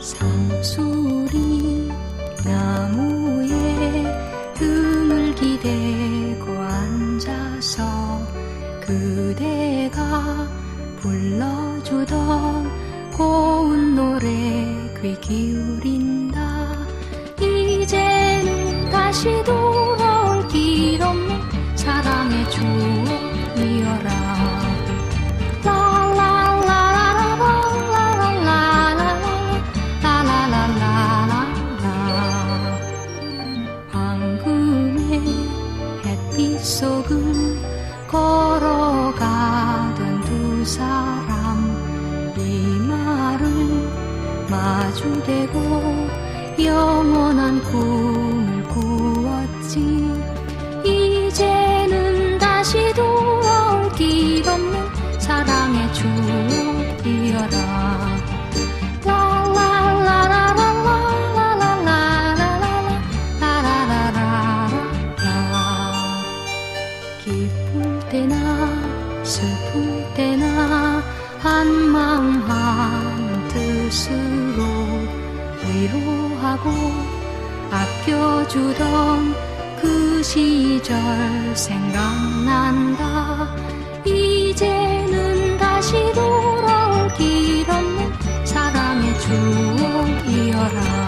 사소리 나무에 등을 기대고 앉아서 그대가 불러주던 고운 노래 귀 속을 걸어가던 두 사람. 이 말을 마주대고 영원한 꿈을 꾸었지. 이제는 다시 돌아올 길 없는 사랑의 추억 이어라. 때나 슬플 때나 한마음 한 뜻으로 위로하고 아껴주던 그 시절 생각난다. 이제는 다시 돌아올 길 없는 사랑의 추억이어라